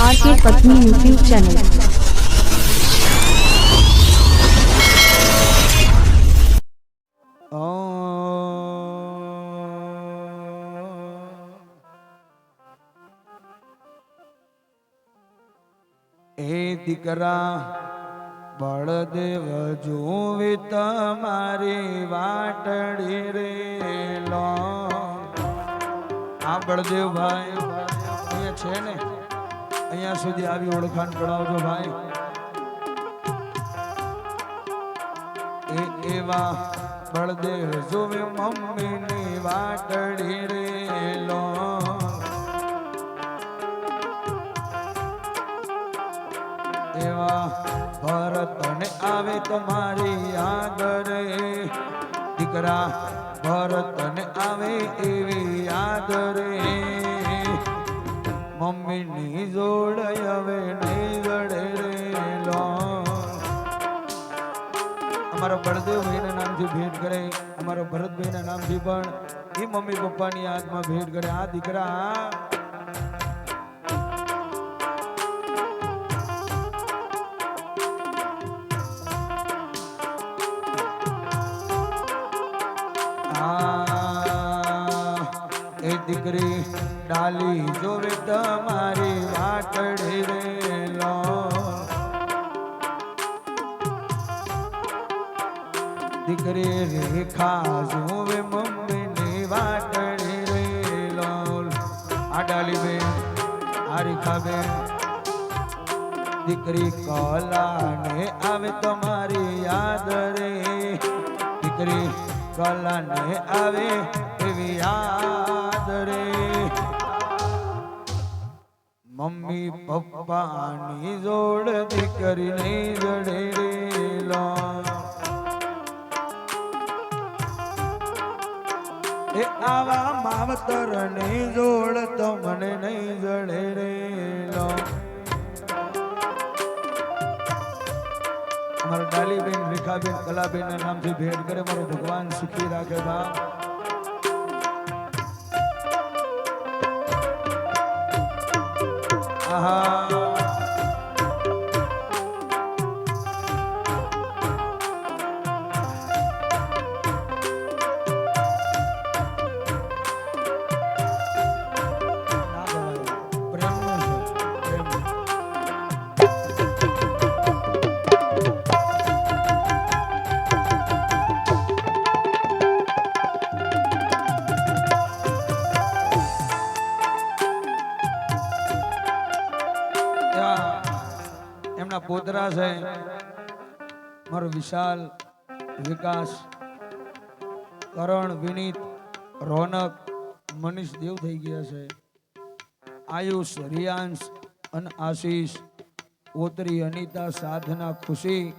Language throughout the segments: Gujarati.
आर के पत्नी यूट्यूब चैनल એ દીકરા બળદેવ જોવે તમારી વાટડી રે લો આ બળદેવ ભાઈ અહીંયા છે ને અહીંયા સુધી આવી ઓળખાણ કરાવજો ભાઈ. એવા બળદેવ જોવે મમ્મીની વાટડી રે લો. એવા ભરતને આવે તમારી આગળ દીકરા ભરતને આવે એવી યાદ રે મમ્મીની જોડ હવે નહીં જડે રે અમારા બળદેવભાઈના નામથી ભેટ કરે, અમારા ભરતભાઈના નામથી પણ એ મમ્મી પપ્પાની યાદમાં ભેટ કરે. આ દીકરા દીકરી ડાલી જોવે તમારી વાટડી રે લો દીકરી રેખા જોવે મમ્મીની વાટડી રે લો આ ડાલી બેન, આ રેખા બેન. દીકરી કલાને આવે તમારી યાદ રે. દીકરી કલાને આવે એવી યાદ મમ્મી પપ્પાની જોડ દીકરી નહીં જડે રે લો એ આવા માવતરની જોડ તો મને નહીં જડે રે લો અમારા ડાલીબેન રેખાબેન કલાબેન નામથી ભેટ કરે, મારો ભગવાન સુખી રાખે બાપ આહા એમના પોતરા છે. મારો વિશાલ, વિકાસ, કરણ, વિનીત, રોનક, મનીષ દેવ થઈ ગયા છે. આયુષ, રિયાંશ અને આશીષ ઓતરી અનિતા, સાધના, ખુશી.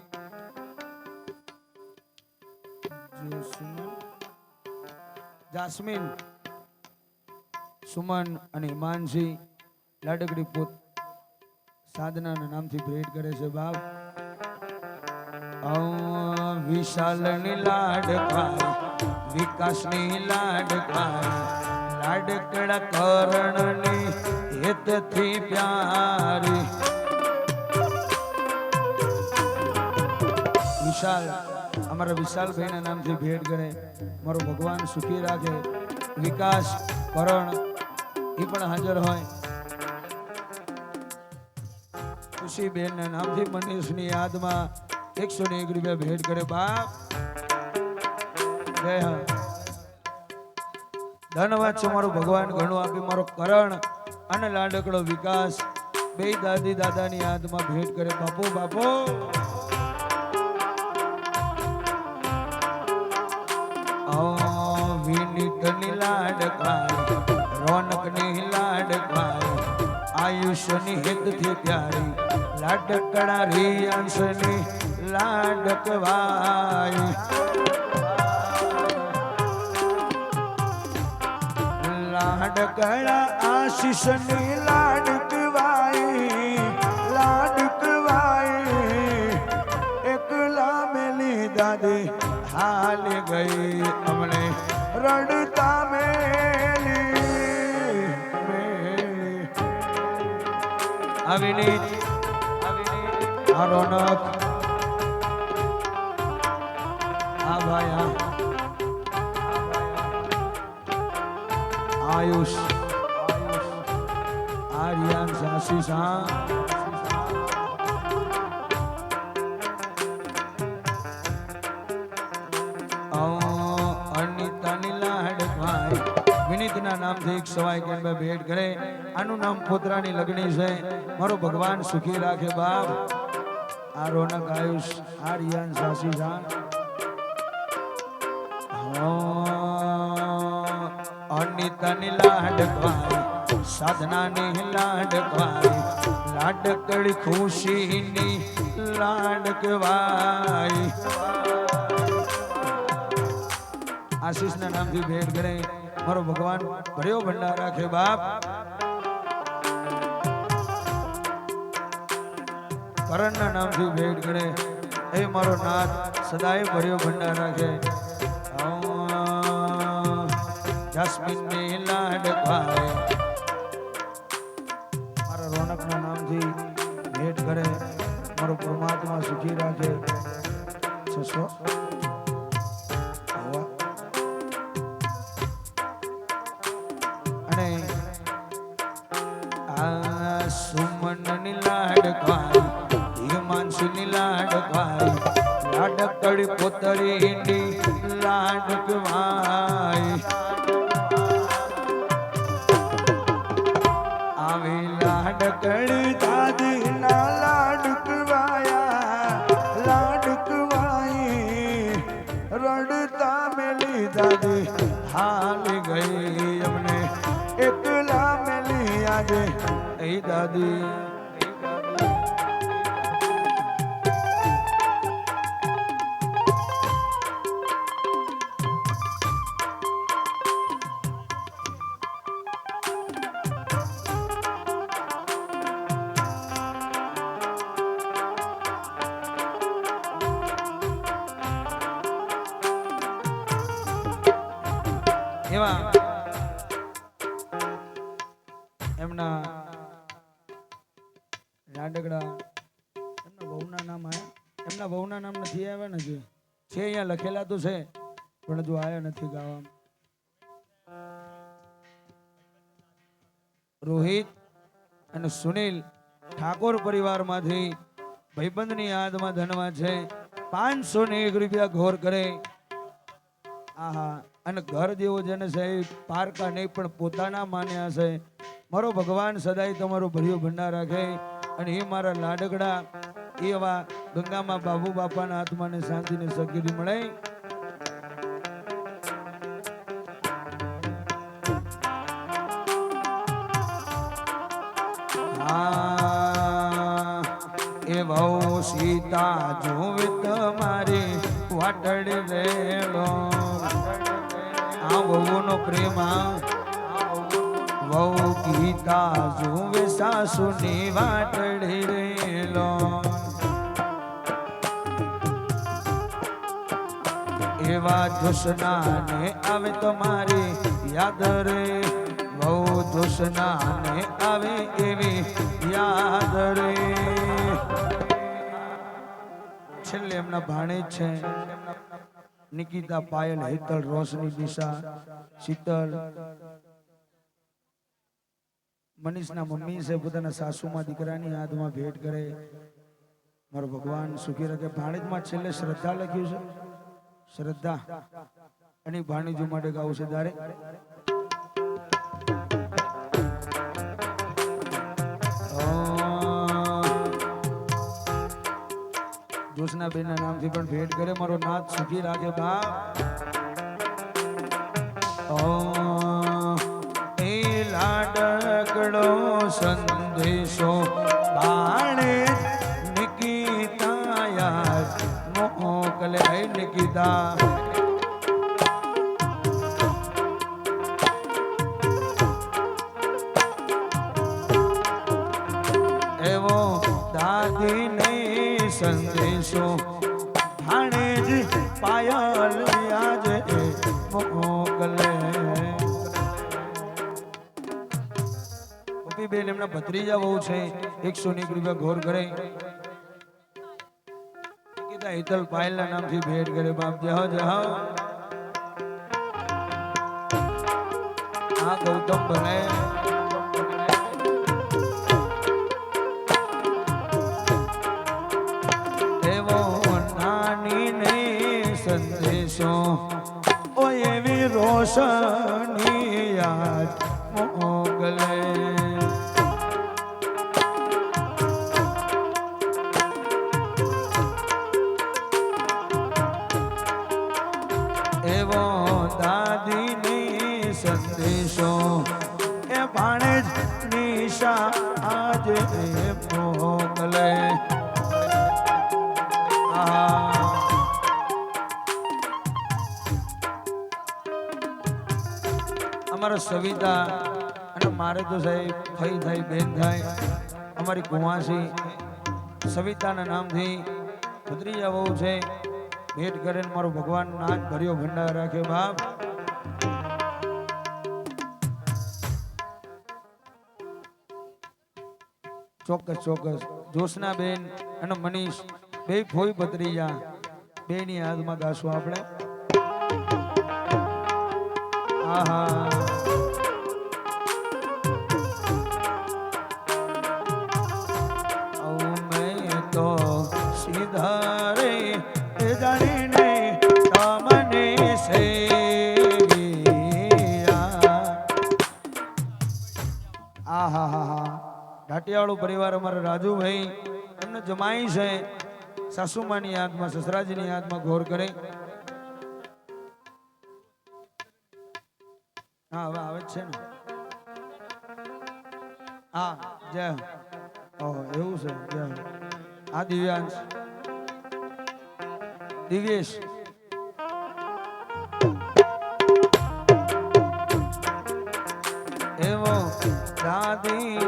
જાસ્મીન, સુમન અને માનસી લાડકડી પોત સાધનાના નામથી ભેટ કરે છે બાપ. વિશાલની લાડ ખાય, વિકાસની લાડ ખાય, લાડકડા કરણની હેતથી પ્યારી. વિશાલ, અમારા વિશાલભાઈના નામથી ભેટ કરે. મારો ભગવાન સુખી રાખે. વિકાસ, કરણ, એ પણ હાજર હોય. ખુશીબેન નામથી મનીષની યાદમાં એકસો ને એક રૂપિયા ભેટ કરે બાપ! જય ધન્યવાદ છે મારો ભગવાન, ઘણું આપી મારો કરણ અને લાડકડો વિકાસ. બે દાદી દાદાની યાદમાં ભેટ કરે બાપો બાપો! આયુષ્યની હિતથી પ્યારી, લાડકડા રિયાંશની લાડકવાય લાડકડા આશીષની લાડકવાય લાડકવાય એકલા મેલી દાદી હાલ ગઈ અમને રડતા મેલી આ રોનક આ ભાઈ આ આયુષ. આ સાસી આશીષ નામથી સવાઈ કેનભાઈ ભેટ કરે આનું નામ પોતરાની લગણી છે. મારો ભગવાન સુખી રાખે બાપ. આ રોનક આયુષ, આ સાસી જા અનિતાની લાડભાઈ સાધનાની લાડભાઈ લાડકડી ખુશીની લાડકવાઈ આશીષના નામથી ભેટ કરે મારો ભગવાન ભર્યો ભંડાર રાખે બાપ. કરણના નામથી ભેટ કરે એ મારો નાથ, સદાય ભર્યો ભંડાર રાખે. જાસ્મીનની લાડ ભાઈ મારા રોનકના નામથી ભેટ કરે મારો પરમાત્મા સુખી રાખે. છસો સુમનની લાડ ખાઈ હિમાંશુની લાડ ખાઈ લાડકડી પોતરીની લાડ કવાઈ આવી લાડકડી દાદીના લાડકવાયા લાડકવાઈ રડતા મેલી દાદી હાલ ગઈ. આજે એ દાદી. લાડકડા એમના વહુના નામ આવ્યા એમના વહુના નામ નથી આવ્યા ને હજી છે અહીંયા લખેલા તો છે, પણ હજુ આવ્યા નથી ગાવા રોહિત અને સુનિલ ઠાકોર પરિવારમાંથી ભાઈબંધની યાદમાં ધનવા છે. પાંચસો ને એક રૂપિયા ઘોર કરે. આહા, અને ઘર જેવો જેને છે એ પારકા નહીં, પણ પોતાના માન્યા છે. મારો ભગવાન સદાય તમારો ભર્યું ભંડાર રાખે અને એ મારા લાડકડા એવા ગંગામાં બાબુ બાપાના આત્માને શાંતિને સગીરી મળે. બહુ સીતા જોવે તમારી વાટડ વેળો આ વહુનો પ્રેમ વહુ ગીતા જુવે સાસુની વાટડી રેલો. એવા જોશનાને આવે તમારી યાદ રે. બહુ જોશનાને આવે એવી યાદ રે. છેલ્લે એમના ભાણે છે નિકિતા પાયલ, હેતલ રોશની દિશા, શીતલ મનીષના મમ્મી છે, પોતાના સાસુમાં દીકરાની યાદમાં ભેટ કરે. મારો ભગવાન સુખી રાખે ભાણેજમાં છેલ્લે શ્રદ્ધા લખ્યું છે. શ્રદ્ધા. એની ભાણિજો માટે ગાવું છે તારે જોશનાબેન ના નામથી પણ ભેટ કરે. મારો નાથ સુખી રાખે બા લાડકડો સંદેશો બાણે નિકિતા યાર મોકલે નિકિતા. એવો દાદીને સંદેશો ભાણેજ પાયલ બેન એમના ભત્રીજા બહુ છે, એકસો એક રૂપિયા ઘોર કરે. કીધા હિતલ પાયલ ના નામથી ભેટ કરે, બાપ જહ જહ આ ગૌતમ ભરાય સંદેશો. ઓ એવી રોશની યાદ મોગલે. સવિતા અને મારે તો સાહેબ ફઈ થાય બેન થાય. અમારી કુંવાસી સવિતાના નામથી ભત્રીજા બહુ છે. ભેટ કરીને મારો ભગવાન નાચ ભર્યો ભંડાર રાખ્યો બાપ. ચોક્કસ ચોક્કસ. જોશના બેન અને મનીષ, બે ફોઈ ભત્રીજા. બે ની યાદમાં ગાશું આપણે. આહા. ઘાટિયાવાળો પરિવાર અમારા રાજુભાઈ એમને જમાઈ છે. સાસુમાની યાદમાં, સસરાજીની યાદમાં ઘોર કરે. હા, હવે આવે છે ને. હા, જય ઓહો, એવું છે, જય હા. દિવ્યાંશ. દિવ્યેશ. એવો દાદીને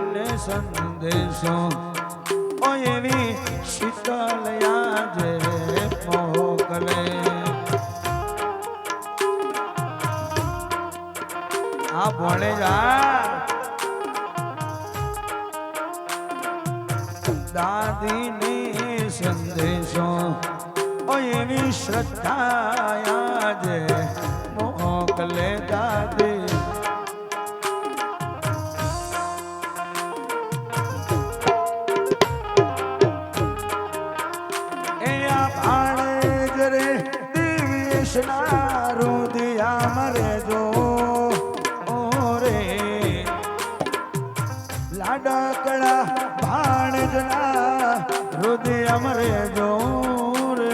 સંદેશો. ઓ એવી શીતલ યાજે મોકલે. આ ભણે જા દાદીની સંદેશો. ઓ એવી શ્રદ્ધા આજે લાડકડા ભાણજના રુદિયા અમરે જો રે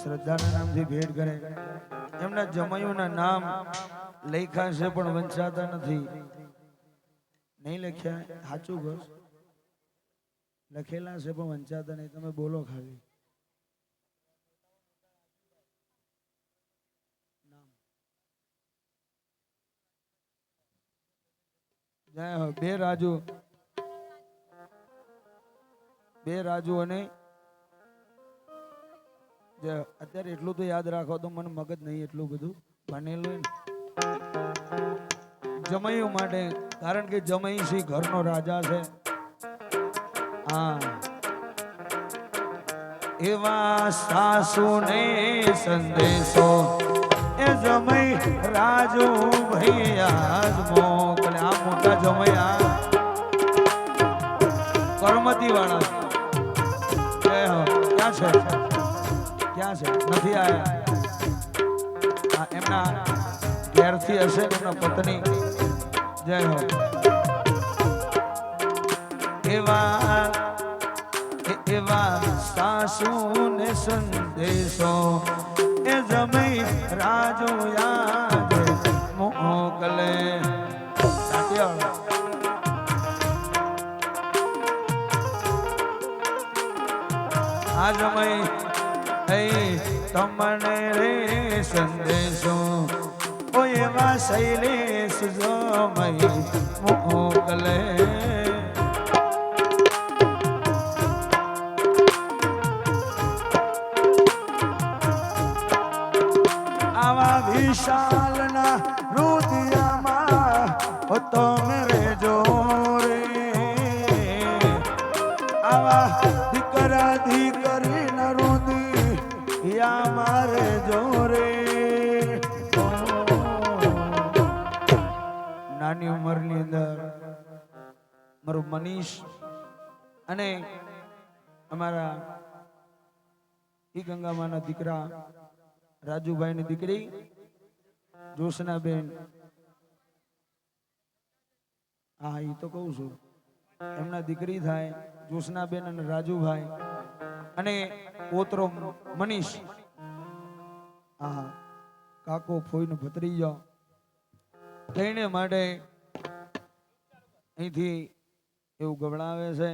શ્રદ્ધાના નામથી ભેટ કરે. એમના જમાયુના નામ લખ્યા છે પણ વંચાતા નથી. નહીં લખ્યા, સાચું ઘર. લખેલા છે પણ વંચાતા નહીં. તમે બોલો ખાલી. બે રાજુ. બે રાજુ અને અત્યારે એટલું તો યાદ રાખો તો મને મગજ નહીં એટલું બધું ને. જમૈયું માટે, કારણ કે જમઈ સિંહ ઘરનો રાજા છે. હા. એવા સાસુને સંદેશો, એ જમઈ રાજુ ભૈયા કરમતી વાળા ક્યાં છે? ક્યાં છે? નથી આયા. આ એમના ઘેરથી હશે ને એમના પત્ની. જય હો. એવા એવા એવા સાસુને સંદેશો, એ જમી રાજુ યાદ મોકલે. એ તમને રે સંદેશો. ઓ એવા શૈલેષ મય મોકલે આવા વિશાલના રુદિયામાં તમે રેજો રે આવા દીકરા દીકરી ન રૂદી યા મારે જોરે. નાની ઉંમરની અંદર મારું મનીષ અને અમારા ઈ ગંગામાના દીકરા રાજુભાઈની દીકરી જોશનાબેન. હા એ તો કહું છું. એમના દીકરી થાય જોશનાબેન અને રાજુભાઈ. અને પોતરો મનીષ. હા કાકો ફોઈનો ભત્રીજો તેને માટે અહીંથી એવું ગવડાવે છે.